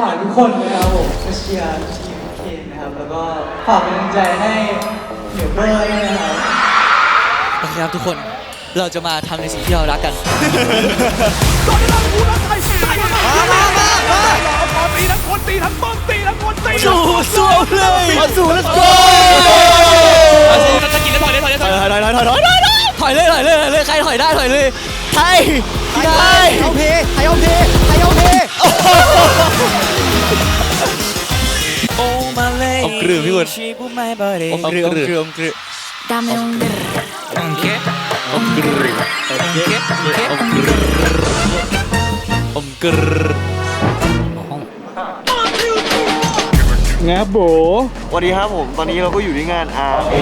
ฝากทุกคนนะครับผมมาเชียร์ทีมเคนนะครับ แล้วก็ฝากเป็นกำลังใจให้เหนียวเบอร์ด้วยนะครับ โอเคครับทุกคนเราจะมาทำในสิ่งที่เรารักกัน ตีทั้งคนตีทั้งต้นตีทั้งคนตีสู้สู้เลยมาสู้ let's go จะกินแล้วถอยเลยถอยเลยถอยถอยถอยถอยถอยถอยถอยเลยถอยเลยถอยเลยใครถอยได้ถอยเลยไทยไทยเอาเพไทยเอาเพไทยเอาเพ โอ้มาเลยอมกลือพี่คุณอมกลืออมกลืออมกลืออมกลือ Dame un grrr. โอเคอมกลือโอเคโอเคอมกลืออมกลืองาโบสวัสดีครับผม ตอนนี้เราก็อยู่ที่งาน RA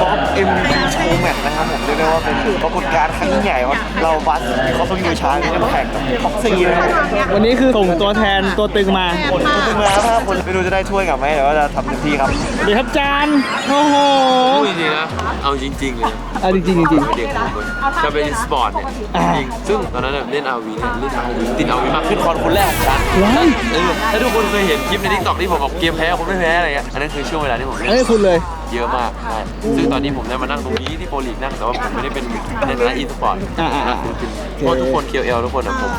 Pop MVP Show Match นะครับผมเรียก ได้ว่าเป็นปรากฏการณ์ครั้งยิ่งใหญ่ครับเราบัสเขาต้องยูช้างที่จะแข่งกับพ็อกซี่นะครับผมวันนี้คือส่งตัวแทนตัวตึงมาคนตึงมาครับถ้าคนไม่รู้จะได้ถ้วยกลับไหมแต่ว่าจะทำเต็มที่ครับสวัสดีครับจานโอ้โหพูดจริงๆนะเอาจริง ๆ เลยเอาจริงๆจริงเด็กผมเลยจะเป็นสปอร์ตเนี่ยจริงซึ่งตอนนั้นน่ะเล่นอาวีเนี่ยเล่นอาวีติดอาวีมากขึ้นคอนคนแรกของฉันว้ายเออถ้าทุกคนเคยเห็นคลิปในทิกตอกที่ผมบอกเกมแพ้คนไม่แพ้อะไรเงี้ยอันนั้นคือช่วงเวลาที่ผมเล่นเอ้ยคุณเลย เยอะมากใช่ซึ่งตอนนี้ผมได้มานั่งตรงนี้ที่โปรลีกนั่งแต่ว่าผมไม่ได้เป็นในฐานะอีสปอร์ตอ่าๆๆนะคือเป็นเพราะทุกคนเคียวเอลทุกคนอะผม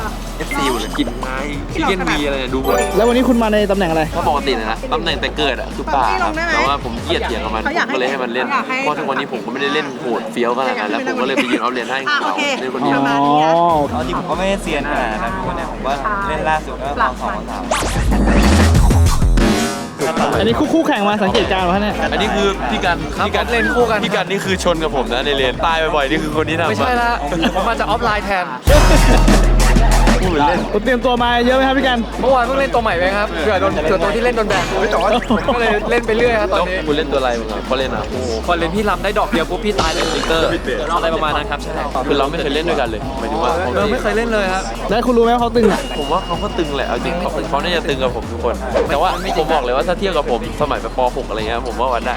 FC หมดเลยกินไม้ชิคเก้นวีอะไรเนี่ยดูหมดแล้ววันนี้คุณมาในตำแหน่งอะไรถ้าปกติเลยนะตำแหน่งแต่เกิดอะคือป่าครับแต่ว่าผมเกลียดเถียงกับมันผมก็เลยให้มันเล่นเพราะทุกวันนี้ผมก็ไม่ได้เล่นโหดเฟี้ยวขนาดนั้นแล้วผมก็เลยไปยืนเอาเหรียญให้เขาเล่นคนเดียวอ๋อเอาจริงผมก็ไม่ได้เซียนขนาดนั้นนะทุกคนเนี่ยผมก็เล่นล่าสุดก็ตอนสองสาม อันนี้คู่คู่แข่งมาสังเกตการณ์วะเนี่ยอันนี้คือพี่กันพี่กันเล่นคู่กันพี่กันนี่คือชนกับผมนะในเลนตายบ่อยๆนี่คือคนที่ทำไม่ใช่ละผมมาจากออฟไลน์แทน พูดเหมือนเล่นคุณเตรียมตัวมาเยอะไหมครับพี่กัน เมื่อวานเพิ่งเล่นตัวใหม่ไปครับเผื่อโดนเผื่อตัวที่เล่นโดนแบนแต่ว่าก็เลยเล่นไปเรื่อยครับตอนแล้วนี้คุณเล่นตัวอะไรมึงอะเขาเล่นอะพอเล่นพี่ลำได้ดอกเดียวปุ๊บพี่ตายเลยลิเตอร์อะไรประมาณนั้นครับใช่คือเราไม่เคยเล่นด้วยกันเลยหมายถึงว่าเออไม่เคยเล่นเลยครับแล้วคุณรู้ไหมว่าเขาตึงอะผมว่าเขาก็ตึงแหละเอาจริงเขาเขาน่าจะตึงกับผมทุกคน แต่ว่าผมบอกเลยว่าถ้าเทียบกับผมสมัยแบบป .6 อะไรเงี้ยผมว่าวันได้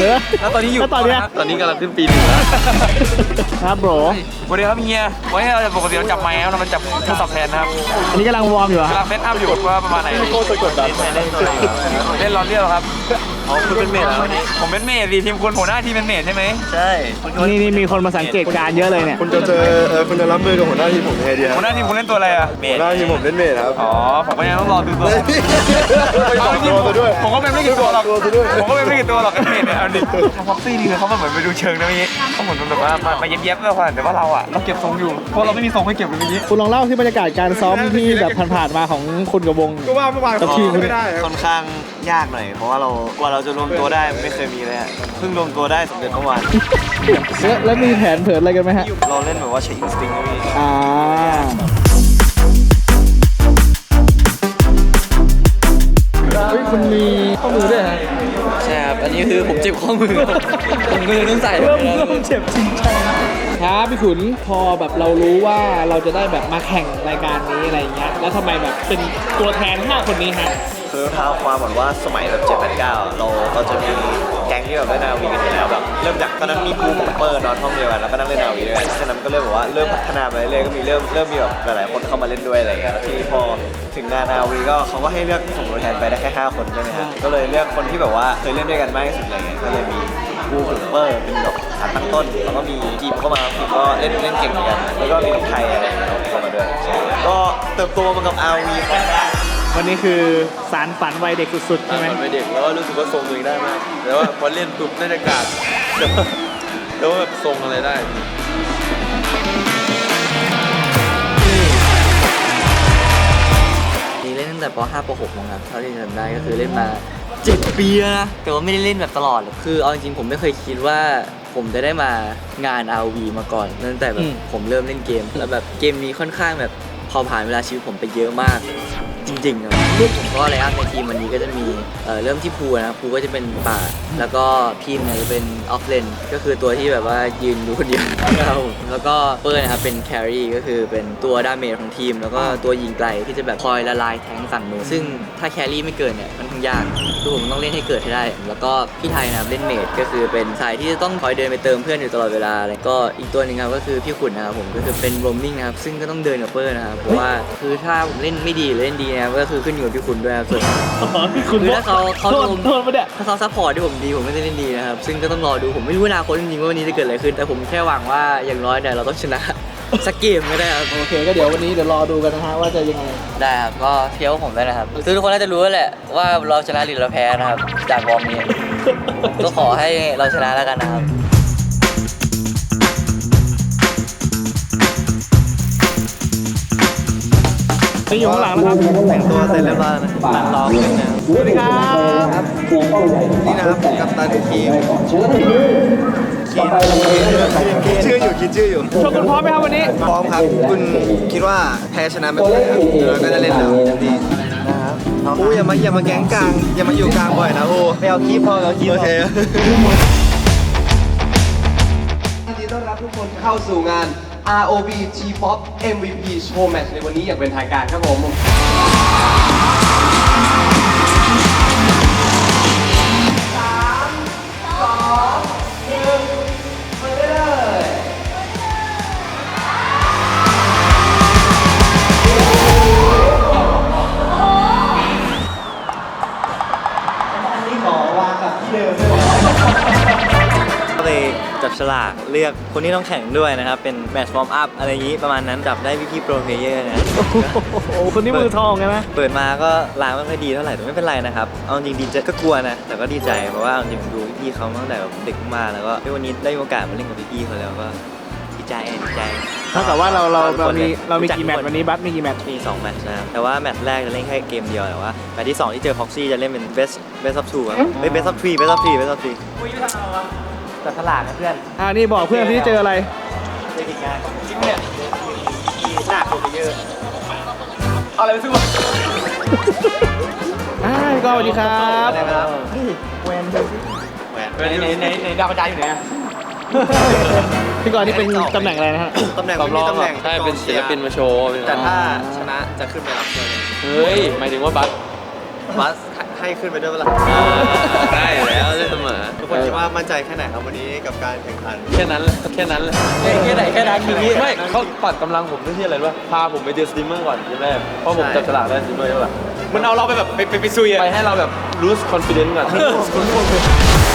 เออแล้วตอนนี้อยู่แล้วตอนเนี้ยตอนนี้กำลังขึ้นปีหนึ่งแล้วครับโบรสวัสดีครับเฮียไว้ให้เราจะปกติเราจับไม้แล้วเรามาจับโทรศัพท์แทนนะครับอันนี้กำลังวอร์มอยู่เหรอกำลังเซตอัพอยู่ว่าประมาณไหนโคตรกดดันเล่นรอนเรียลครับอ๋อคุณเป็นเมดแล้วนี่ผมเป็นเมดสิทีมคุณหัวหน้าทีมเป็นเมดใช่ไหมใช่นี่นี่มีคนมาสังเกตการณ์เยอะเลยเนี่ยคุณจะเจอเออคุณจะรับมือกับหัวหน้าทีมผมยังไงดีคหัรัวบหน้าทีมคุณเล่นตัวอะไรอะเมหัดวหน้าทีมผมเล่นเมทครับอ๋อผมก็ยังต้องรอดูตัวไปสองตัวซะด้วยผมก็เป็นไม่กี่ตัวหรอกตัวซะด้วยผมก็เป็นไม่กี่ตัวหรอกกันเมดเนี่ยเอาดิพ็อกซี่นี่คือเขาเหมือนไปดูเชิงนะเมื่อกี้เขาเหมือนแบบว่ามามาเย็บๆแล้วแต่ว่าเราอะเราเก็บทรงอยู่เพราะเราไม่มีทรงให้เก็บเลยเมื่อกี้คุณลองเล่าที่บรรยากาศการซ้อมที่แบบผ่านๆมาของคุณกับวงก็ว่าเมื่อวานกับทีมคุณไม่ได้ครับค่อนข้าง ยากหน่อย เพราะว่าเรากว่าเราจะรวมตัวได้ไม่เคยมีเลยอะเพิ่งรวมตัวได้สำเร็จเมื่อวานแล้วแล้วมีแผนเผินอะไรกันไหมฮะ เราเล่นแบบว่าใช้อินสติ้งพี่อ่า เฮ้ยคุณมีข้อมือด้วยฮะใช่ครับอั นนี้คือผมเจ็บข้อมือ ผมก็เลยต้องใส่เริ่มเริ่มเจ็บจริงจังครับพี่ขุนพอแบบเรารู้ว่าเราจะได้แบบมาแข่งรายการนี้อะไรเงี้ยแล้วทำไมแบบเป็นตัวแทนห้าคนนี้ฮะ คือเท้าความเหมือนว่าสมัยแบบ7 8 9 เราเราจะมีแก๊งที่แบบเล่นนาวีกันอยู่แล้วแบบเริ่มจากตอนนั้นมีครูผมเปิดนอนห้องเดียวกันแล้วก็นั่งเล่นนาวีด้วยกันฉะนั้นก็เริ่มแบบว่าเริ่มพัฒนาไปเรื่อยๆก็มีเริ่มเริ่มมีแบบหลายๆคนเข้ามาเล่นด้วยอะไรอย่างเงี้ยแล้วทีนี้พอ ถึงงานนาวีก็เขาก็ให้เลือกส่งตัวแทนไปได้แค่ห้าคนใช่ไหมฮะก็เลยเลือกคนที่แบบว่าเคยเล่นด้วยกันมากที่สุดอะไรเงี้ยก็เลยมีครูผมเปิดเป็นแบบฐานตั้งต้นแล้วก็มีทีมเข้ามาทีมก็เล่นเล่นเก่งเหมือนกันแล้วก็มีลูกไทยอะไรอย่างเงี้ยเข้ามาด้วยใช่ก็เติบโตมากับ RV ค่อนข้างวันนี้คือสารฝันวัยเด็กสุดๆตอใช่นไหม เป็นเด็กแล้วก็รู้สึกว่าทรงตัวเองได้มากแต่ว่าพอเล่นปุ๊บน่าจะกาดแต่ว่าแต่ว่าแบบทรงอะไรได้ ตั้งแต่ป .5 ป .6 นะครับเท่าที่จำได้ก็คือเล่นมา7ปีแล้วนะแต่ว่าไม่ได้เล่นแบบตลอดหรอกคือเอาจริงๆผมไม่เคยคิดว่าผมจะได้มางาน RV มาก่อนตั้งแต่แบบผมเริ่มเล่นเกม แล้วแบบเกมนี้ค่อนข้างแบบพอผ่านเวลาชีวิตผมไปเยอะมาก จริงๆครับผมก็ไลน์อับในทีมวันนี้ก็จะมีเอ่อเริ่มที่ภูนะภูก็จะเป็นป่าดแล้วก็พีมเนี่ยจะเป็นออฟเลนก็คือตัวที่แบบว่ายืนดูคนเดียวครับผมแล้วก็เปิ้ลนะครับเป็นแครี่ก็คือเป็นตัวดาเมจของทีม แล้วก็ตัวยิงไกลที่จะแบบคอยละลายแทงฝั่งนู้นซึ่งถ้าแครี่ไม่เกินเนี่ยมันางยากคือผมต้องเล่นให้เกิดให้ได้ แล้วก็พี่ไทยนะครับเล่นเมดก็คือเป็นสายที่จะต้องคอยเดินไปเติมเพื่อนอยู่ตลอดเวลาแล้วก็อีกตัวหนึ่งครับก็คือพี่ขุนนะครับผมก็คือเป็นโรมมิ่งนะครับซึ่งก็ต้องเดินกับเปอร์นะครับเพราะว่าคือถ้าผมเล่นไม่ดีหรือเล่นดีนะครับก็คือขึ้นอยู่กับพี่ขุนด้วยครับส่วนอ๋อพี่คุณคือถ้าเขาเขาโทษลงโทษปะเนี่ยถ้าเขาซัพพอร์ตที่ผมดีผมไม่ได้เล่นดีนะครับซึ่งก็ต้องรอดูผมไม่รู้อนาคตจริงๆว่าวันนี้จะเกิดอะไรขึ้น แต่ผมแค่หวังว่าอย่างน้อยเนี่ยเราต้องชนะ สักเกมก็ได้ครับ โอเคก็เดี๋ยววันนี้เดี๋ยวรอดูกันนะฮะว่าจะยังไง ได้ครับ ก็เที่ยวผมด้วยนะครับคือทุกคนน่าจะรู้แล้วแหละว่าเราชนะหรือเราแพ้นะครับ จากวอร์มนี้ ก็ขอให้เราชนะแล้วกันนะครับ นี่อยู่ข้างหลังนะครับแต่งตัวเสร็จเรียบร้อยนะนั่งรอเล่นนะสวัสดีครับ นี่นะครับกัปตันทีม คิดชื่ออยู่คิดชื่ออยู่โชกุนพร้อมไหมครับวันนี้ พร้อมครับ คุณคิดว่าแพ้ชนะไม่เป็นไรครับเดี๋ยวเราก็จะเล่นแล้วเต็มที่นะครับโอ้ยอย่ามาอย่ามาแก๊งกลางอย่ามาอยู่กลางบ่อยนะโอ้ไปเอาคีบพอเอาคีบโอเคยินดีต้อนรับทุกคนเข้าสู่งาน ROV T-POP MVP Show Match ในวันนี้อย่างเป็นทางการครับผม ฉลากเลือกคนที่ต้องแข่งด้วยนะครับ เป็นแมตช์วอร์มอัพอะไรอย่างนี้ประมาณนั้นจับได้พี่ๆโปรเพลเยอร์นะ โอ้โหคนนี้มือทองไงนะ เปิดมาก็ล้างไม่ค่อยดีเท่าไหร่แต่ไม่เป็นไรนะครับ เอาจริงดีใจก็กลัวนะ แต่ก็ดีใจเพราะว่าเอาจริงผมดูพี่ๆเขาตั้งแต่แบบเด็กมากแล้วก็เฮ้ยวันนี้ได้มีโอกาสมาเล่นกับพี่ๆเขาแล้วก็ดีใจดีใจเท่ากับว่าเราเราทุเราคนมีลยเรามีจักี่แมตช์ทุวันนี้บัสมีกี่แมตช์มี2แมตช์นะครับแต่ว่าแมตช์แรกจะเล่นแค่เกมเดียวแต่ว่าแมตช์ที่ 2 ที่เจอ Foxy จะเล่นเป็น best best of two ครับเฮ้ย best of three best of three best of three จับฉลากนะเพื่อนอ่านี่บอกเพื่อนที่เจออะไรเจออีกงานจริงเนี่ยหน้าโปรเพลเยอร์อะไรไม่รู้ว่าอ่าพี่กอล์ฟสวัสดีครับได้ไหมครับในในในในดาวกระจายอยู่ไหนอะพี่กอล์ฟนี่เป็นตำแหน่งอะไรนะฮะตำแหน่งไม่มีตำแหน่งใช่เป็นศิลปินมาโชว์แต่ถ้าชนะจะขึ้นไปรับเชิญเฮ้ยหมายถึงว่าบัสบัส ให้ขึ้นไปด้วยเวลาได้อยู่แล้วได้เสมอ ทุกคนคิดว่ามั่นใจแค่ไหนครับวันนี้กับการแข่งขัน แค่นั้นแหละแค่นั้นแหละแค่ไหนแค่นั้นคือพี่ไม่เขาปัดกำลังผมด้วยที่อะไรรู้ป่ะพาผมไปเจอสตรีมเมอร์ก่อนทีแรกเพราะผมจับฉลากได้สตรีมเมอร์ใช่ป่ะมันเอาเราไปแบบไปไปไปซุยอะไปให้เราแบบ lose confidence ก่อนอัน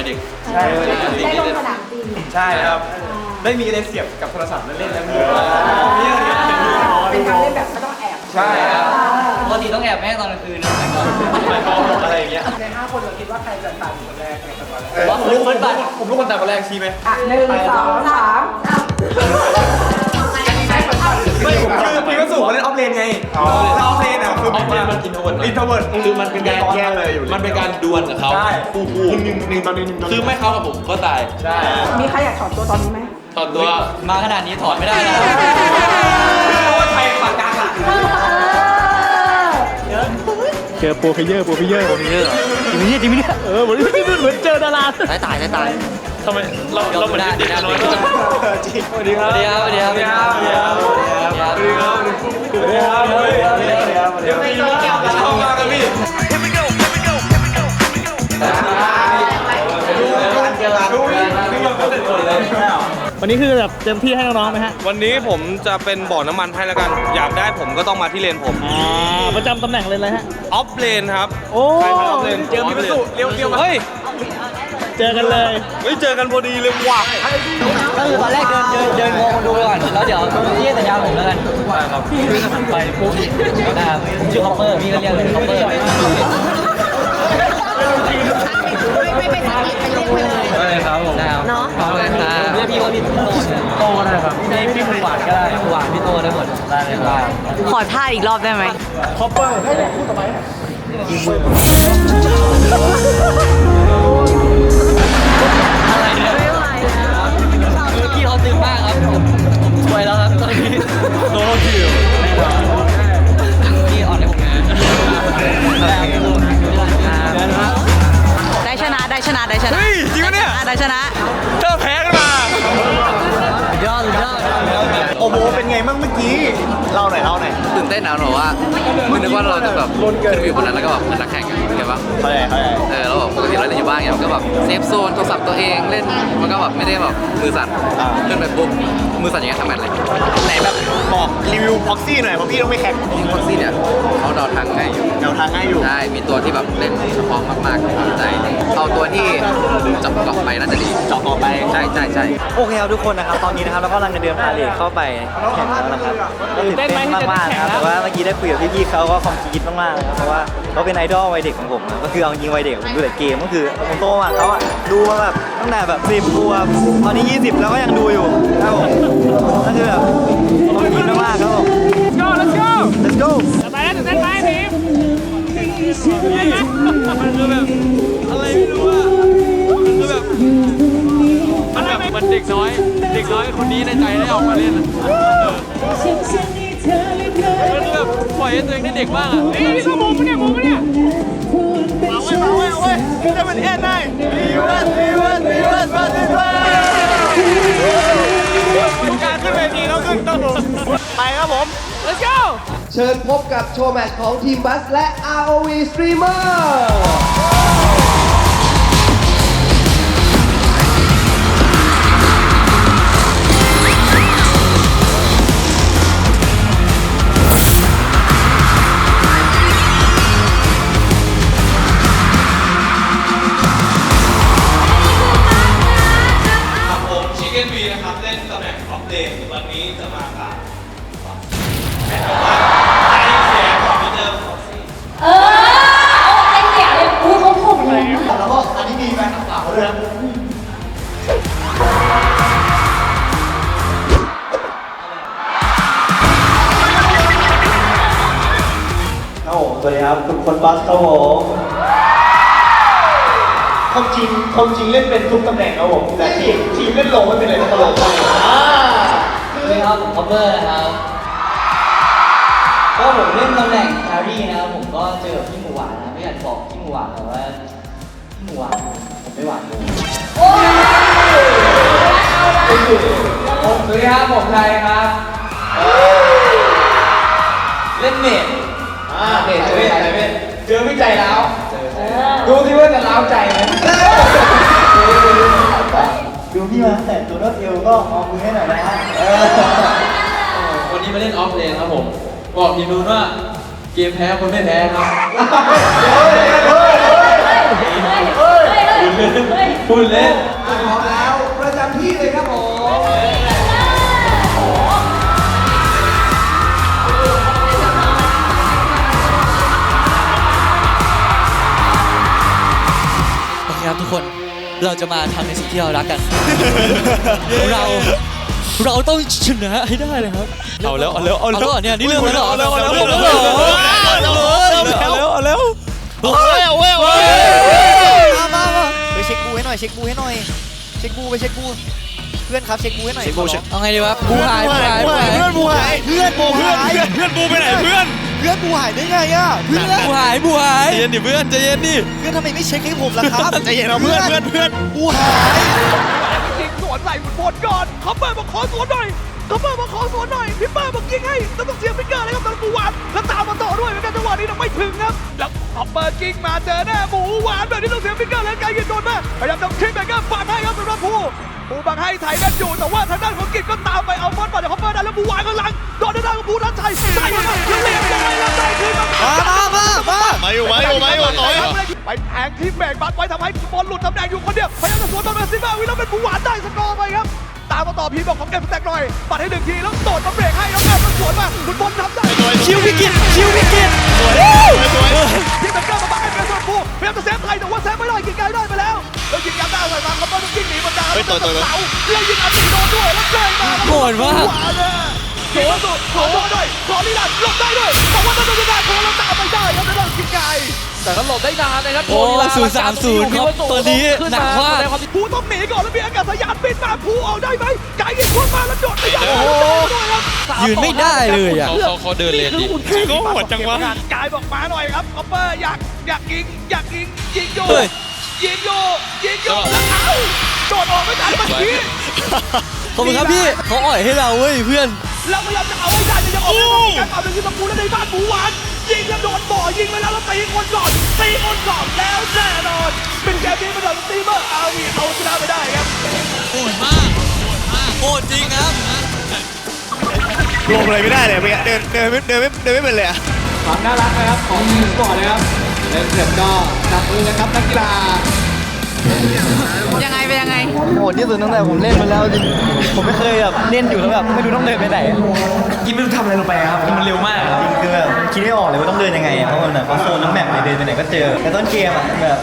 วามฝันวัยเด็ก ใช่ ได้ลงสนามจริงใช่ครับ ได้มีอะไรเสียบกับโทรศัพท์แล้วเล่นแล้วมีมีอะไรอย่างเงี้ยเป็นการเล่นแบบไม่ต้องแอบใช่ครับปกติต้องแอบแม่ตอนกลางคืนนะไปโกหกอะไรอย่างเงี้ยใน5คนเราคิดว่าใครจะตัดคนแรกในสัปดาห์แรกผมว่าผมรู้คนบัตรผมรู้คนตามคนแรกชี้ไหมอะหนึ่งสองสาม ไม่ผมคือพี่ก็สู่เขาเล่นออฟเลนไงแล้วออฟเลนอะคือออฟเลนมัน introvert หน่อยอินโทรเวิร์ด คือมันเป็นการแย่เลยมันเป็นการดวลกับเขาใช่ คู่คู่หนึ่งหนึ่งตอนหนึ่งหนึ่งตอนหคืนึ่องไม่เข้ากับผมก็ตายใช่มีใครอยากถอดตัวตอนนี้ไหมตอนตัวมาขนาดนี้ถอดไม่ได้แล้วเพราะว่าไทยปากกลางอะเจอโปรเพลเยอร์โปรเพลเยอร์ผมเยอะจริงไหมเนี่ยจริงไหมเนี่ยเออเหมือนเหมือนเจอดาราตายตายตายตาย ทำไมเราเราเหมือนเด็กๆน้อยสวัสดีครับสวัสดีครับสวัสดีครับสวัสดีครับสวัสดีครับสวัสดีครับสวัสดีครับสวัสดีครับสวัสดีครับสวัสดีครับสวัสดีครับเข้ามากันพี่วันนี้คือแบบเต็มที่ให้น้องๆไหมฮะ วันนี้ผมจะเป็นบ่อน้ำมันให้แล้วกัน อยากได้ผมก็ต้องมาที่เลนผมอ่าประจำตำแหน่งเลยเลยฮะ ออฟเลนครับ โอ้ใครครับออฟเลนเจอพี่ประสุเรียวเรียวเฮ้ย เจอกันเลย ไม่เจอกันพอดีเลยว่ะก็คือตอนแรกเดินเดินเดินงงดูไปก่อนแล้วเดี๋ยวพี่ให้สัญญาผมแล้วกันครับพี่วิ่งไปปุ๊บนะครับผมชื่อคอปเปอร์พี่ก็เรียกเลยคอปเปอร์ไม่เป็นสกิปเป็นเรียกไปเลยได้ครับผมได้ครับเนาะขอบคุณครับเรียกพี่ว่าพี่โตโตก็ได้ครับพี่พี่ผู้หวานก็ได้ผู้หวานพี่โตได้หมดได้เลยครับขอท่าอีกรอบได้ไหมคอปเปอร์ให้พูดต่อไป ไม่ไหวแล้วคือพี่เขาตึงมากครับผมผมช่วยแล้วครับตอนนี้โซ่คิวที่อ่อนแต่ได้ชนะได้ชนะได้ชนะเฮ้ยจริงปะเนี่ย ได้ชนะ เธอแพ้ โอโบเป็นไงบ้างเมื่อกี้เล่าหน่อยเล่าหน่อย ตื่นเต้นนะแบบว่าคือนึกว่าเราจะแบบขึ้นไปอยู่บนนั้นแล้วก็แบบเหมือนนักแข่งกันเห็นปะเข้าใจเข้าใจเออแล้วแบบปกติเราเล่นอยู่บ้านไงมันก็แบบเซฟโซนโทรศัพท์ตัวเองเล่นมันก็แบบไม่ได้แบบมือสั่นขึ้นไปปุ๊บมือสั่นอย่างเงี้ยทำแมทเลยไหนแบบบอกรีวิว พ็อกซี่หน่อยเพราะพี่ต้องไปแข่งยิงคอนซี่เนี่ยเขาเดาทางไงอยู่แนวทางง่ายอยู่ใช่มีตัวที่แบบเล่นเฉพาะมากๆสนใจเอาตัวที่จับเกาะไปน่าจะดีเจาะต่อไปใช่ใช่ใช่โอเคครับทุกคนนะครับตอนนี้นะครับเราก็กำลังจะเดินพาเลทเข้าไปแข่งแล้วนะครับก็ตื่นเต้นมากๆนะครับแต่ว่าเมื่อกี้ได้คุยกับพี่ๆเขาก็ความคิดมากๆนะครับเพราะว่าเขาเป็นไอดอลวัยเด็กของผมนะก็คือเอาจริงวัยเด็กผมดูแต่เกมก็คือผมโตมาเขาอะดูมาแบบตั้งแต่แบบสิบขวบตอนนี้ 20 แล้วก็ยังดูอยู่ครับผมก็คือแบบความคิดมากๆครับผม go let's go let's go ไปแล้วตื่นเต้นไหมทีมมันคือแบบอะไรไม่รู้อะมันคือแบบมันแบบมันเด็กน้อย เด็กน้อยคนนี้ในใจได้ออกมาเล่นอะมันแบบปล่อยให้ตัวเองได้เด็กบ้างอะนี่นี่ก็มุมปะเนี่ยมุมปะเนี่ยเอาไว้เอาไว้เอาไว้จะเป็นเอ็นได้รีวิร์สรีเวิร์สรีเวิร์สมาสิว่าทุกการขึ้นเวทีต้องขึ้นต้องลงไปครับผม let's go เชิญพบกับโชว์แมตช์ของทีมบัสและ ROV Streamer วัสดีครับคุณคนบัสครับผมความจริงความจริงเล่นเป็นทุกตำแหน่งครับผมแต่ทีมทีมเล่นลงไม่เป็นไรตลกไปอ่าสวัสดีครับผมคอปเปอร์นะครับก็ผมเล่นตำแหน่งแครี่นะครับผมก็เจอกับพี่หมูหวานนะไม่อยากบอกพี่หมูหวานแต่ว่าพี่หมูหวานผมไม่หวานเลยสวัสดีครับผมไทยครับ เล่นเมดอ่า เมดเจอไทยเมดเจอพี่ใจแล้วดูที่ว่าจะล้าวใจไหมดูพี่มาแต่ตัวรถเอวก็เอามือให้หน่อยนะฮะวันนี้มาเล่นออฟเลนครับผม บอกทีมนู้นว่าเกมแพ้คนไม่แพ้ครับพูดเล่นพร้อมแล้ว ทุกคน เราจะมาทำในสิ่งที่เรารักกัน เราเราต้องชนะให้ได้เลยครับ เอาแล้วเอาแล้วเอาแล้วเนี่ยนี่เรื่องแล้วเหรอเอาแล้วเอาแล้วเอาแล้วเอาแล้วเอาแล้วเอาแล้วเฮ้ยเอาเว้ยเอาเว้ยมามามาไปเช็คบูให้หน่อยเช็คบูให้หน่อยเช็คบูไปเช็คบูเพื่อนครับเช็คบูให้หน่อยเอาไงดีวะบูหายบูหายบูหายเพื่อนบูหายเพื่อนบูหายเพื่อนบูไปไหนเพื่อน เพื่อนบูหายได้ไงอะเพื่อนบูหายบูหายใจเย็นดิเพื่อนใจเย็นดิเพื่อนทำไมไม่เช็คให้ผมล่ะครับใจเย็นเอาเพื่อนเพื่อนเพื่อนบูหายยิงสวนใส่บนก่อนคอปเปอร์มาขอสวนหน่อยคอปเปอร์มาขอสวนหน่อยพี่เปอร์บอกยิงให้แล้วต้องเสียฟิกเกอร์เลยครับตอนหมูหวานแล้วตามมาต่อด้วยเหมือนกันจังหวะนี้เราไม่ถึงครับแล้วคอปเปอร์กิ้งมาเจอแน่หมูหวานแบบนี้ต้องเสียฟิกเกอร์แล้วไกลยิงโดนมาพยายามจะทิ้งแบงเกอร์ปัดให้ครับสำหรับผู้ ผู้บังให้ไทยแมนอยู่แต่ว่าทางด้านของกิจก็ตามไปเอาบอลปัดจากคอปเปอร์ได้แล้วหมูหวานก็หลังโดนทางด้านของผู้นัทชัยใส่มาแล้วเรียบร้อยแล้วได้คืนมามามามามาอยู่มาอยู่มาอยู่ต่อยไปแทงที่เบรกบัตไว้ทำให้บอลหลุดตำแหน่งอยู่คนเดียวพยายามจะสวนบอลมาซิมาวิลแล้วเป็นผู้หวานได้สกอร์ไปครับตามมาต่อพีบอกของเก็บสแต็กหน่อย ปัดให้หนึ่งทีแล้วโดดมาเบรกให้แล้วแอบมาสวนมาคุณบอลทำได้คิววิกฤตคิววิกฤตที่เป็นเกอร์มาบังให้เป็นส่วนผู้พยายามจะเซฟไทยแต่ว่าเซฟไม่ได้กินไกลได้ไปแล้ว แล้วยิงยางหน้าใส่มาเขาต้องยิงหนีบรรดาแล้วก็เสาแล้วยิงอัดตีโดนด้วยแล้วเกยมาโหดมากหวานเลยโดนสุดขอโดนด้วยขอลีลาหลบได้ด้วยแต่ว่าต้องโดนได้ขอแล้วตามไปได้ครับในด้านกินไกลแต่ก็หลบได้นานนะครับโอ้โชว์ลีลา030การตรงนี้อยู่ครับที่ว่าตัวนี้ขึ้หนักมากแสดงความผู้ต้องหนีก่อนแล้วมีอากาศยานบินมาผู้ออกได้ไหมไกด์ยิงขึ้นมาแล้วโดดไม่ได้โอ้โห ด้วยครับสามยืนไม่ได้เลยอะต่เขาเขาเดินเลนดีคืออุ่นเครื่องเขาโหดจังวะ กายบอกมาหน่อยครับคอปเปอร์อยากอยากยิงอยากยิงยิงโยเฮ้ย ยิงโยยิงโยแล้วเอ้าโดดออกไม่ทันเมื่อกี้ขอบคุณครับพี่เขาอ่อยให้เราเว้ยเพื่อนแล้วพยายามจะเอาให้ได้แต่ยังออกไม่ได้การเอาเป็นที่ตะปูแล้วในบ้านหมูหวานยิงแล้วโดนบ่อยิงไปแล้วแล้วตีคนก่อนตีคนก่อนแล้วแน่นอน เป็นเกมนี้เป็นเหล่าสตรีมเมอร์อาวีเอาชนะไปได้ครับโหดจริงครับลงเลยไม่ได้เลยเมื่อกี้เดินเดินไม่เดินไม่เดินไม่เป็นเลยอะความน่ารักนะครับของทีมสปอร์ตนะครับ เล่นเสร็จก็จับมือนะครับนักกีฬายังไงเป็นยังไง โหดที่สุดตั้งแต่ผมเล่นมาแล้วจริงผมไม่เคยแบบเล่นอยู่แล้วแบบไม่รู้ต้องเดินไปไหนกินไม่รู้ทำอะไรลงไปครับ มันเร็วมากครับ คือแบบคิดไม่ออกเลยว่าต้องเดินยังไงเพราะมันแบบโซนน้ำแมปเลยเดินไปไหนก็เจอ แต่ต้นเกมอะแบบ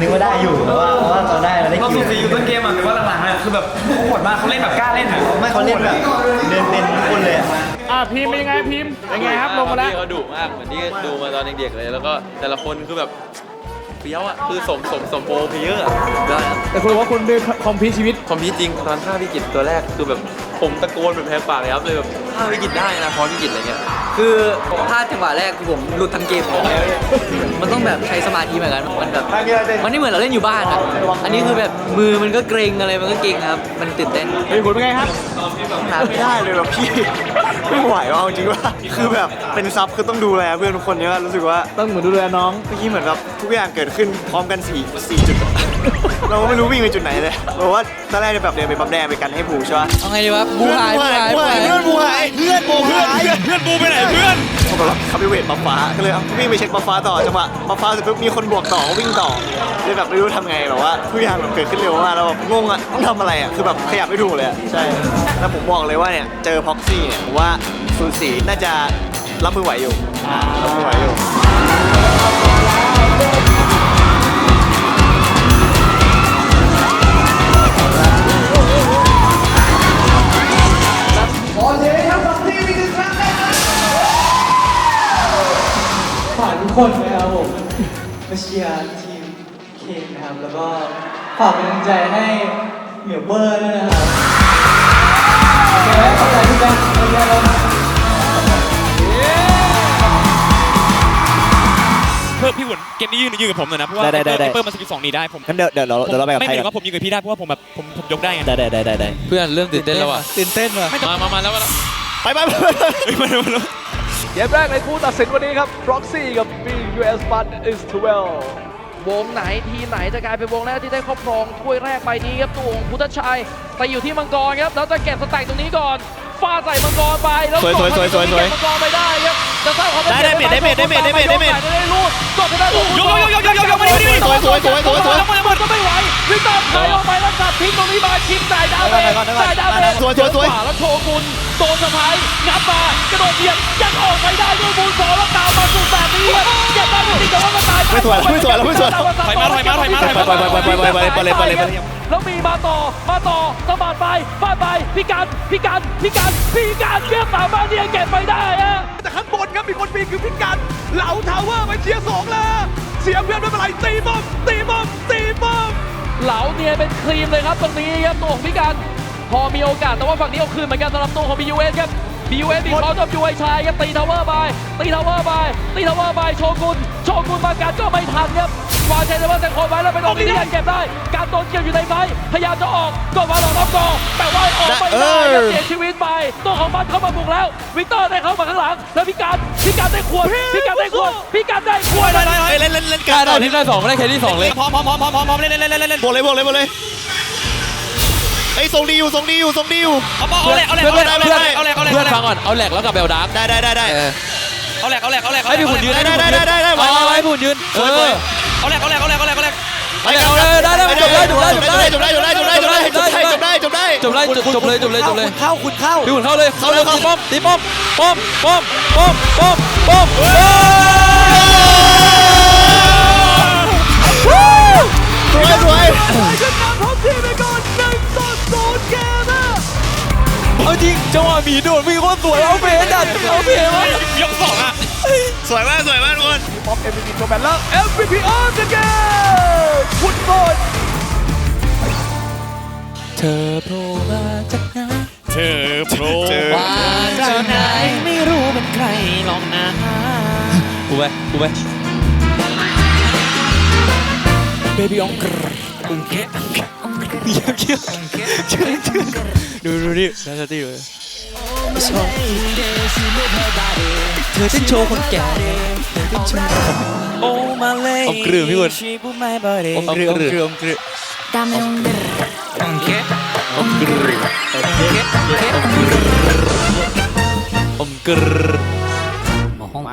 นึกว่าได้อยู่แต่ว่าเพราะว่าเราได้เราได้กินเราอยู่ต้นเกมอะแต่ว่าหลังๆอะคือแบบโหดมากเขาเล่นแบบกล้าเล่นอะไม่เขาเล่นแบบเดินเป็นทุกคนเลยอะ อ่าพิมพ์เป็นยังไงพิมพ์เป็นไงครับลงมาแล้วพี่เขาดุมากเหมือนที่ดูมาตอนเด็กๆเลย แล้วก็แต่ละคนคือแบบเฟี้ยวอะคือสมสมสมโปรเพลเยอร์อะได้แต่คุณว่าคุณด้วยคอมพิวชีวิต คอมพิวจริงตอนฆ่าพี่กิจตัวแรกคือแบบ ผมตะโกนแบบแหกปากเลยครับเลยแบบฆ่าพี่กิจได้นะพอพี่กิจอะไรเงี้ย คือพลาดจังหวะแรกคือผมหลุดทั้งเกมมันต้องแบบใช้สมาธิเหมือนกัน มันแบบมันไม่เหมือนเราเล่นอยู่บ้านอะอันนี้คือแบบมือมันก็เกรงอะไรมันก็เกรงครับ มันตื่นเต้นเฮ้ยคุณเป็นไงครับหาไม่ได้เลยแบบพี่ไม่ไหวว่าจริงว่าคือแบบเป็นซับคือต้องดูแลเพื่อนทุกคนเนี่ยรู้สึกว่าต้องเหมือนดูแลน้องเมื่อกี้เหมือนแบบทุกอย่างเกิดขึ้นพร้อมกันสี่สี่จุดเราก็ไม่รู้วิ่งไปจุดไหนเลยบอกว่าตอนแรกจะแบบเดินไปปั๊มแดงไปกันให้ผูใช่ปะเอาไงดีวะบูหายบูหายบูหายเพื่อนบูหายเพื่อนบูหายเพื่อนบูไปไหนเพื่อนเขาบอกว่าเขาไปเวทปั๊มฟ้าก็เลยเอาวิ่งไปเช็คปั๊มฟ้าต่อจังหวะปั๊มฟ้าเสร็จปุ๊บมีคนบวกต่อก็วิ่งต่อเลยแบบไม่รู้ทำไงแบบว่าทุกอย่างแบบเกิดขึ้นเร็วมากแล้วแบบงงอะต้องทำอะไรอะคือแบบขยับไม่ถูกเลยอะใช่แล้วผมบอกเลยว่าเนี่ยเจอพ็อกซี่เนี่ยผมว่าสูสีน่าจะรับมือไหวอยู่รับมือไหวอยู่ คนนะครับผมมาเชียร์ทีมเคนนะครับ แล้วก็ฝากเป็นกำลังใจให้เหมียวเบอร์ด้วยนะครับโอเคไหมเข้าใจทุกคนโอเคครับเพิ่มพี่หุ่นเกมนี้ยืนยืนกับผมหน่อยนะเพราะว่าได้ได้ได้ เพิ่มมาสกิลสองนี่ได้ผมงั้นเดี๋ยวเดี๋ยวเราเดี๋ยวเราไปกับไม่ใครหมายกัถึงว่าผมยืนกับพี่ได้เพราะว่าผมแบบผมผมยกได้ไงได้ได้ได้ได้ได้เพื่อนเริ่มตื่นเต้นแล้วอะตื่นเต้นว่ะมามามาแล้วมาแล้วไปไปไปเฮ้ยมาแล้วมาแล้ว เกมแรกในคู่ตัดสินวันนี้ครับ Proxy กับ BUS Fun is 12วงไหนทีไหนจะกลายเป็นวงแรกที่ได้ครอบครองถ้วยแรกใบนี้ครับตัวของพุทธชัยไปอยู่ที่มังกรครับแล้วจะเก็บสแต็กตรงนี้ก่อน ฟาดใส่มังกรไปแล้วสวยสวยสวยสวยสวยเก็บมังกรไปได้ครับจะสร้างความได้ได้เมดได้เมดได้เมดได้เมดได้เมดได้รูดกดจะได้ยกยกยกยกยกยกสวยสวยสวยสวยสวยสวยแล้วมันก็ไม่ไหววิกตอร์ไถออกไปแล้วตัดทิ้งตรงนี้มาชิมใส่ดาวเมจใส่ดาวเมจสวยสวยสวยขวาแล้วโชกุนโดนสะพายงับมากระโดดเหยียบยังออกไปได้ด้วยบูนสองแล้วตามมาสุดแบบนี้ครับเก็บได้จริงๆแต่ว่ามันตายไม่สวยไม่สวยแล้วไม่สวยถอยมาถอยมาถอยมาถอยมาไปไปไปไปไปไปไปเลยไปเลยไปเลย แล้วมีมาต่อมาต่อสะบัดไปฟาดไปพิการพิการพิการพิการเก็บสามารถที่จะเก็บไปได้ฮะแต่ข้างบนครับมีคนปีนคือพิการเหลาทาวเวอร์ไปเชียร์สองแล้วเสียเพื่อนไม่เป็นไรตีบอมตีบอมตีบอมเหลาเนี่ยเป็นครีมเลยครับตรงนี้ครับตัวของพิการพอมีโอกาสแต่ว่าฝั่งนี้เอาคืนเหมือนกันสำหรับตัวของ BUS ครับ BUS บีบอลจบยูไอชายครับตีทาวเวอร์ไปตีทาวเวอร์ไปตีทาวเวอร์ไปโชกุนโชกุนมาการก็ไม่ทันครับวางใจเลยว่าแต่คนไว้แล้วเป็นตรงนี้ที่ยังเก็บได้การโดนเกี่ยวอยู่ในไฟพยายามจะออกก็มาหลอกน้องกอแต่ว่าออกไม่ได้ครับเสียชีวิตไปตัวของมันเข้ามาบุกแล้ว วิกเตอร์ได้เข้ามาข้างหลังแล้วพิการพิการได้ขวดพิการได้ขวดพิการได้ขวดเล่นเล่นเล่นกล้าการได้ที่ได้สองไม่ได้แค่ที่สองเลยพร้อมพร้อมพร้อมพร้อมพร้อมเล่นเล่นเล่นเล่นเล่นบวกเลยบวกเลยบวกเลย ไอ้ส่งดีอยู่ส่งดีอยู่ส่งดีอยู่ เอาเอาแหลกเอาแหลกเพื่อนเอาแหลกเพื่อนเอาแหลกเอาแหลกเพื่อนเอาแหลกฟังก่อนเอาแหลกแล้วกับเบลดาร์กได้ได้ได้ได้เออเอาแหลกเอาแหลกเอาแหลกให้พี่หุ่นยืนได้ได้ได้ได้ได้เอาให้พี่หุ่นยืนเออ เอาแหลกเอาแหลกเอาแหลกเอาแหลกเอาแหลกเอาเลยได้ได้จบได้จบได้จบได้จบได้จบได้จบได้จบได้จบได้จบได้จบได้จบได้จบเลยจบเลยจบเลยจบเลยเข้าคุณเข้า พี่หุ่นเข้าเลยเข้าเลยตีป้อมตีป้อมป้อมป้อมป้อมป้อมป้อมสวยสวยขึ้นนำพร้อมทีมไปก่อนหนึ่ง เอาจริงจังหวะหมีโดดมีโคตรสวยเอาเพดันเอาเพมันยกสองอะ สวยมากสวยมากทุกคนป๊อป MVP ตัวแบนแล้ว MVP of the game คุณโบนเธอโผล่มาจากไหนเธอโผล่มาจากไหนไม่รู้เป็นใครลองนะกูไปกูไปเบบี้องกรึงแค่ นชีบุไม่บาเรอมกลืออมกลืออมกลือ Dame un อุ้งเกะอมกลืออุ้งเกะอุ้งเกะอ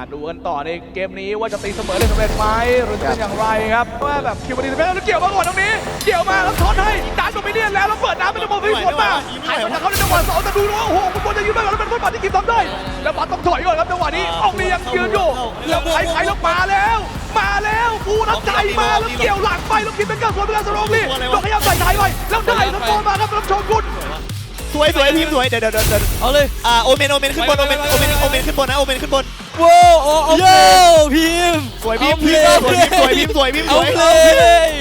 มกลือมาดูกันต่อในเกมนี้ว่าจะตีเสมอได้สำเร็จไหมหรือจะเป็นอย่างไรครับว่าแบบคิวบอดีสเปนแล้วเกี่ยวมาก่อนตรงนี้ เกี่ยวมาแล้วช็อตให้ดันโดมิเนียนแล้วแล้วเปิดน้ำเป็นระบบให้สวนมาหายมาจากเขาในจังหวะสองแต่ดูว่าโอ้โหคุณบอลจะยืนได้ก่อนแล้วเป็นฟุตบอลที่กินทำได้ แล้วบัตต้องถอยก่อนครับจังหวะนี้อองลียังยืนอยู่แล้วใครใครแล้วมาแล้วมาแล้วปูนัดใจมาแล้วเกี่ยวหลังไปแล้วคิดเป็นการสวนเป็นการสโลงลีต้องขยับใส่ท้ายไว้แล้วได้แล้วโตมาครับรับชมคุณสวยสวยทีมสวยเดี๋ยวเดี๋ยวเดี๋ยวเดี๋ยวเอาเลยอ่าโอเมนโอเมนขึ้นบนโอเมนโอเมนโอเมนขึ้นบนนะโอเมนขึ้นบน ว้าวโอ้เอาโย่พิมพ์สวยพิมพ์เอาพิมพ์เพลงสวยพิมพ์สวยพิมพ์สเอาวยเพพิมพ์สลวยง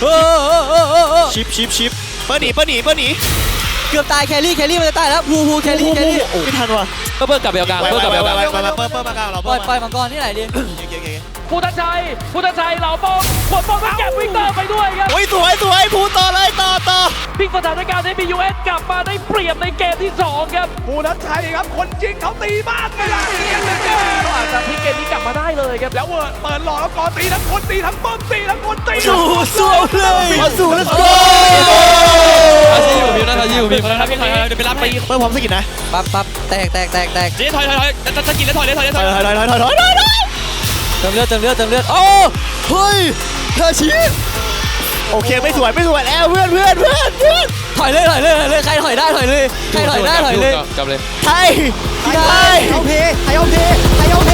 โอ้โอ้โอ้โอ้โอ้ชิปชิปชิปเปิ้ลหนีเปิ้ลหนีเปิ้ลหนีเกือบตายแครี่แครี่มันจะตายแล้วพูพูแครี่แครี่โอ้ไม่ทันว่ะเพิ่มกลับไปเอากลางไปเพิ่มไปกลับไปไปเอากลางไปไปเปิ้ลเปิ้ลมากลางเราปล่อยปล่อยมังกรที่ไหนดีโอเคโอเคพุทธชัยพุทธชัยเหล่าบอลขวดบอลแล้วแก็บวิกเตอร์ไปด้วยครับโอ้ยสวยสวยพูดต่อเลยต่อต่อพลิกสถานการณ์ให้ BUS กลับมาได้เปรียบในเกมที่ 2 ครับพุทธชัยครับคนจริงเขาตีบ้านไม่ได้เกียนเลยเกมอาจจะพลิกเกมนี้กลับมาได้เลยครับแล้วเวิร์ดเปิดหลอกแล้วก่อนตีทั้งคนตีทั้งป้อมตีทั้งคนตีสู้สู้เลยมาสู่ let's go ทาชิอยู่พิมนะทาชิอยู่พิมพ์นะครับพี่ถอยเดี๋ยวไปรับไปเปิ้ลพร้อมสกิดนะปั๊บปั๊บแตกแตกแตกแตกจีถอยถอยถอยจะกินแล้วถอยเลยถอยเลยถอยถอยถอยถอยถอยถอยเติมเลือดเติมเลือดเติมเลือดโอ้เฮ้ยทาชิโอเคไม่สวยไม่สวยแล้วเพื่อนเพื่อนเพื่อนเพื่อนถอยเลยถอยเลยถอยเลยใครถอยได้ถอยเลยใครถอยได้ถอยเลยกลับเลยไทยไทยเอาเพไทยเอาเพไทยเอาเพ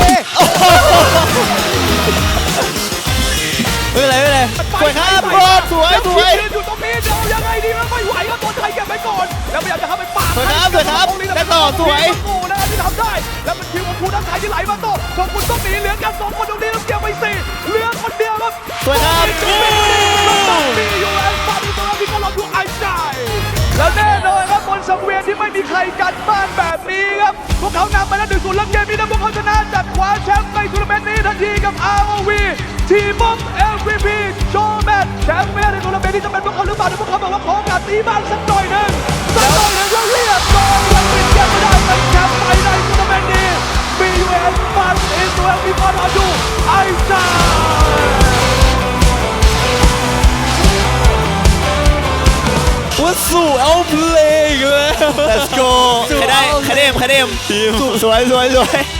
ไม่เป็นไรไม่เป็นไรสวยครับบอลสวยสวย ยืนอยู่ตรงนี้เดี๋ยวยังไงดีแล้วไม่ไหวครับตัวไทยเก็บไปก่อน แล้วพยายามจะเข้าไปปาดสวยครับสวยครับได้ต่อสวยโอ้นะครับที่ทำได้ แล้วเป็นคิวของคุณนักไทยที่ไหลมาต่อชมคุณต้องหนีเหลือกันสองคนตรงนี้แล้วเกี่ยวไปสี่เหลือคนเดียวครับสวยครับมีอยู่แอนฟาร์มตัวที่เขาลองดูไอ้ใจแล้วแน่นอนครับบนสังเวียนที่ไม่มีใครกันบ้านแบบนี้ครับพวกเขานำไปแล้วหนึ่งศูนย์แล้วเกมนี้นะพวกเขาชนะจากคว้าแชมป์ในทัวร์นาเมนต์นี้ทันทีกับ ROV ทีมบ๊อบ MVP โชว์แมตช์แชมป์ไม่ได้ในทัวร์นาเมนต์นี้จะเป็นพวกเขาหรือเปล่าแต่พวกเขาบอกว่าขอโอกาสตีบ้างสักหน่อยหนึ่งสักหน่อยหนึ่งแล้วเรียบร้อยยังปิดเกมไม่ได้เป็นแชมป์ไปในทัวร์นาเมนต์นี้ BUN ฟันอินตัวเอ็มพีพอร์ตดูไอ้จ้าว่าสู่เอาเพลงเลย let's go ใครได้ใครได้เอ็มใครได้เอ็มสวยสวยสวย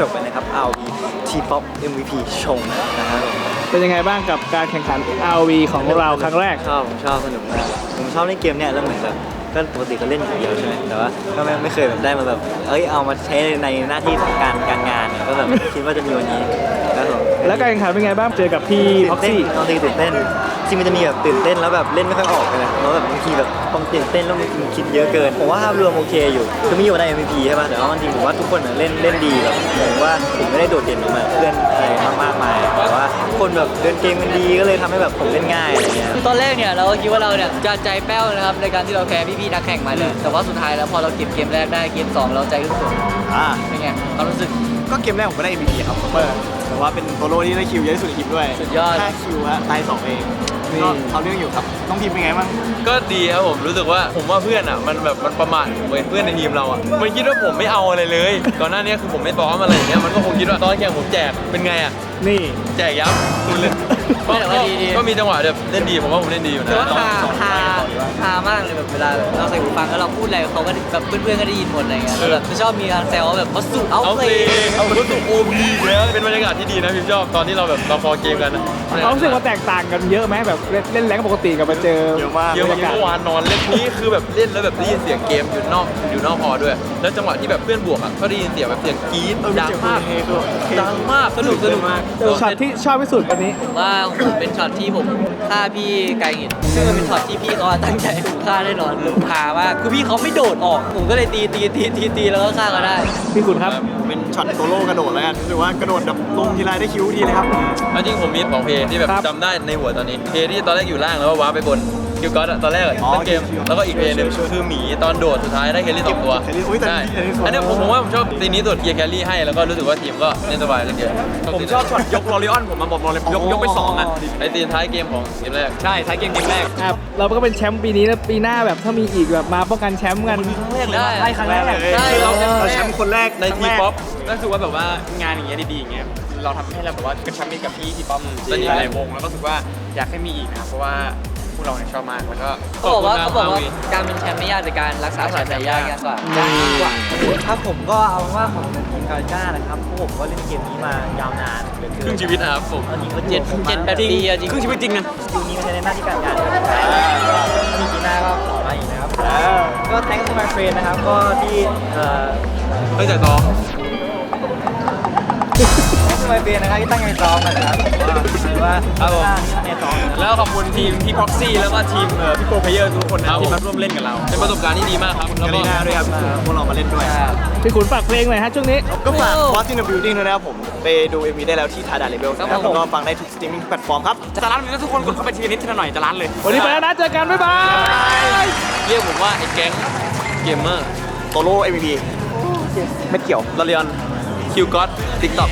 จบไปนะครับ RV T-pop MVP ชงนะครับผมเป็นยังไงบ้างกับการแข่งขัน RV ของเราครั้งแรก ชอบผมชอบสนุกมากผมชอบเล่นเกมเนี่ยแล้วเหมือนแบบก็ปกติก็เล่นอย่างเดียวใช่ไหมแต่ว่าก็ไม่ไม่เคยแบบได้มาแบบเอ้ยเอามาใช้ในหน้าที่ของการการงานเนี่ยก็แบบคิดว่าจะมีวันนี้แล้วผมแล้วการแข่งขันเป็นไงบ้างเจอกับพี่พ็อกตื่นซี่เต้นตอนตีตื่นเต้นจริงมันจะมีแบบตื่นเต้นแล้วแบบเล่นไม่ค่อยออกเลยนะเพราะแบบบางทีแบบต้องตื่นเต้นแล้วมันคิดเยอะเกินผมว่าภาพรวมโอเคอยู่คือไม่อยู่ใน MVP ใช่ป่ะแต่ว่าจริงๆผมว่าทุก คนน่ะเล่นเล่นดีแบบผมว่าผมไม่ได้โดดเด่นออกมาเพื่อนอะไรมากมายแต่ว่าทุกคนคนแบบเดินเกมกันดีก็เลยทำให้แบบผมเล่นง่ายอะไรเงี้ย คือตอนแรกเนี่ยเราก็คิดว่าเราเนี่ยจะใจแป้วนะครับในการที่เราแพ้พี่ๆนักแข่งมาเลย แต่ว่าสุดท้ายแล้วพอเราเก็บเกมแรกได้เกมสองเราใจขึ้นสูงอ่า เป็นไงความรู้สึก ก็เกมแรกผมก็ได้ MVP ครับซัมเมอร์แต่ว่าเป็นโตโร่ที่ได้คิวเยอะที่สุดในทีมด้วยสุดยอดห้าคิวฮะตายสองเอง ก็เอาเรื่องอยู่ครับน้องพิมเป็นไงบ้างก็ดีครับผมรู้สึกว่าผมว่าเพื่อนอะมันแบบมันประมาทผมเป็นเพื่อนในทีมเราอะมันคิดว่าผมไม่เอาอะไรเลยก่อนหน้านี้คือผมไม่ซ้อมอะไรอย่างเงี้ยมันก็คงคิดว่าตอนแข่งผมแจกเป็นไงอะนี่แจกยับคุณเลยก็แต่ว่าดีดีก็มีจังหวะแบบเล่นดีผมว่าผมเล่นดีอยู่นะแต่ว่าฮาฮา ฮามากเลยแบบเวลาเราใส่หูฟังแล้วเราพูดอะไรเขาก็แบบเพื่อนๆก็ได้ยินหมดอะไรเงี้ยแล้วแบบจะชอบมีการแซวว่าแบบเขาสุเอาเอาเพเพลลงงเอารู้สึกโอพีแล้วเป็นบรรยากาศที่ดีนะพี่ชอบตอนที่เราแบบเราคอเกมกันอะเขารู้สึกว่าแตกต่างกันเยอะไหมแบบเล่นเล่นแรงปกติกับมาเจอเยอะมาก เยอะกว่าเมื่อวานนอนเล่นนี้คือแบบเล่นแล้วแบบได้ยินเสียงเกมอยู่นอกอยู่นอกพอด้วย แล้วจังหวะที่แบบเพื่อนบวกอะก็ได้ยินเสียงแบบเสียงกรี๊ดดังมากดังมากสนุกสนุกมากช็อตที่ชอบที่สุดวันนี้ ว่าผมเป็นช็อตที่ผมฆ่าพี่ไกลหินซึ่งมันเป็นช็อตที่พี่เขาตั้ั้งใจฆ่าแน่นอนผมพามากคือพี่เขาไม่โดดออก ผมก็เลยตีตีตีตีตีแล้วก็ฆ่าเขาได้ พี่คุณครับ เป็นช็อตโซโล่กระโดดแล้วกันรู้สึกว่ากระโดดแบบลงทีไรได้คิวทีเลยครับ เอาจริงผมมีสองเพลงที่แบบครับ จำได้ในหัวตอนนี้ เพลงที่ตอนแรกอยู่ล่างแล้วว้าไปบน คิวก็อตอะตอนแรกอะอ๋อเล่นเกมคิวแล้วก็อีกเพลงหนึงคือหมีตอนโดดสุดท้ายได้แคลรี่สองตัวแคลรี่อุ๊ยแต่ใช่แคลรี่สองอันเนี้ยผมผมว่าผมชอบซีนนี้สุดเกียร์แคลรี่ให้แล้วก็รู้สึกว่าทีมก็เล่นสบายเล่นเกมผมชอบช็อตยกลอริออนผมมาบอกลอริยกยกไปสองอะไอซีนท้ายเกมของเกมแรก ใช่ท้ายเกมเกมแรกครับเราก็เป็นแชมป์ปีนี้แล้วปีหน้าแบบถ้ามีอีกแบบมาป้องกันแชมป์กัน ได้ได้ครั้งแรกเลย ได้เราเราแชมป์คนแรกในทีป๊อป ก็คือว่าแบบว่างานอย่างเงี้ยดีๆอย่างเงี้ยเราทำให้เราแบบว่ากระชับมิตรกับพี่ที่ป๊อปจริง หลายวงแล้วก็รู้สึกว่าอยากให้มีอีกนะเพราะว่าพ วกเราเนี่ยชอบมากแล้วก็เขาบอกว่าขเขาบบอกคุณว่ามากการเป็นแชมป์ไม่ยากแต่การรักษาสายใจยากกว่าครับผมก็เอาว่าผมเป็นทีมกาก้านะครับเพราะผมก็เล่นเกมนี้มายาวนานเหลือเกินครึ่งชีวิตนะครับผมตอนนี้ก็เจ็ดเจ็ดแปดปีอะจริงครึ่งชีวิตจริงนะอยู่นี้มันจะในหน้าที่การงานครับถ้ามีปีหน้าก็ขอมาอีกนะครับก็ thanks to my friend นะครับก็ที่เอ่อตั้งใจซ้อ ม thanks to my friend นะครับที่ตั้งใจซ้อมกันนะครับว่าว่าหน้าที่ตั้งใจซ้อมนะครับแล้วขอบคุณทีมพี่พ็อกซี่แล้วก็ทีมเอ่อพี่โปรเพเยอร์ทุกคนนะที่มาร่วมเล่นกับเรา เป็นประสบการณ์ที่ดีมากครับแล้วกาก็ลีนาด้วยครับพวกเรามาเล่นด้วย พี่ขุนฝากเพลงหน่อยฮะช่วงนี้ ก็ฝาก Lost in the Building ด้วยนะครับผมไปดู MV ได้แล้วที่ทาดาเลเวลนะครับแล้วก็ฟังได้ทุกสตรีมมิ่งแพลตฟอร์มครับจะร้านนี้ทุกคนกดเข้าไปทีละนิดทีละหน่อยจะร้านเลยวันนี้ไปแล้วนะเจอกันบ๊ายบายเรียกผมว่าไอ้แก๊งเกมเมอร์โตโร่ MVP ไม่เกี่ยวลอรีออนคิวก็อตติ๊กต็อก